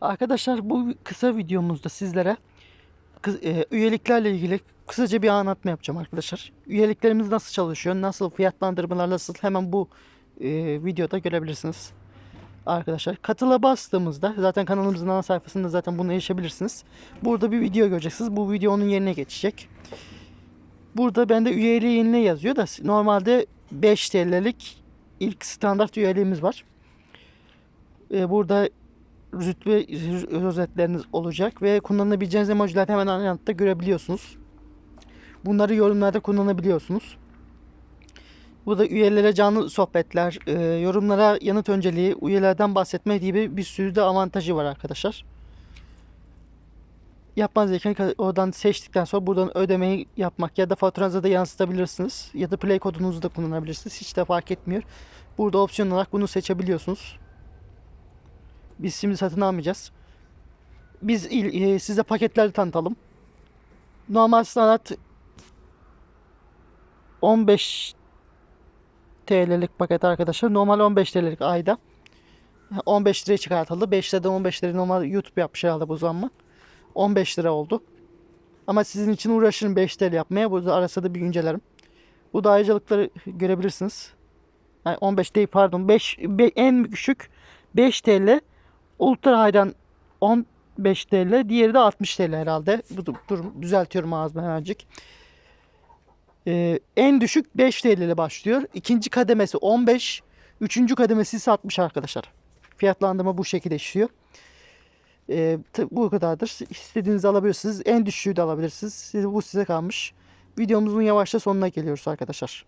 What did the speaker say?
Arkadaşlar bu kısa videomuzda sizlere e, üyeliklerle ilgili kısaca bir anlatma yapacağım arkadaşlar. Üyeliklerimiz nasıl çalışıyor, nasıl fiyatlandırmalar nasıl hemen bu e, videoda görebilirsiniz. Arkadaşlar katıla bastığımızda zaten kanalımızın ana sayfasında zaten bunu erişebilirsiniz. Burada bir video göreceksiniz. Bu video onun yerine geçecek. Burada bende üyeliği yenile yazıyor da normalde 5 TL'lik ilk standart üyeliğimiz var. E, burada rütbe rozetleriniz olacak ve kullanabileceğiniz emojiler hemen aynı görebiliyorsunuz. Bunları yorumlarda kullanabiliyorsunuz. Bu da üyelere canlı sohbetler, e, yorumlara yanıt önceliği, üyelerden bahsetme gibi bir sürü de avantajı var arkadaşlar. Yapmanız gereken oradan seçtikten sonra buradan ödemeyi yapmak ya da faturanıza da yansıtabilirsiniz. Ya da play kodunuzu da kullanabilirsiniz. Hiç de fark etmiyor. Burada opsiyon olarak bunu seçebiliyorsunuz. Biz şimdi satın almayacağız. Biz e, size paketleri tanıtalım. Normal standart 15 TL'lik paket arkadaşlar. Normal 15 TL'lik ayda. 15 liraya çıkartıldı. 5 liradan 15 lira normal YouTube yapmış herhalde bu zammı. 15 lira oldu. Ama sizin için uğraşırım 5 TL yapmaya. Burada arasında da bir güncellerim. Bu da ayrıcalıkları görebilirsiniz. Yani 15 değil pardon. 5 be- en düşük 5 TL. Ultra High'dan 15 TL. Diğeri de 60 TL herhalde. Bu dur, dur düzeltiyorum ağzımı hemencik. Ee, en düşük 5 TL ile başlıyor. İkinci kademesi 15. Üçüncü kademesi ise 60 arkadaşlar. Fiyatlandırma bu şekilde işliyor. Ee, bu kadardır. İstediğinizi alabilirsiniz. En düşüğü de alabilirsiniz. Bu size kalmış. Videomuzun yavaşça sonuna geliyoruz arkadaşlar.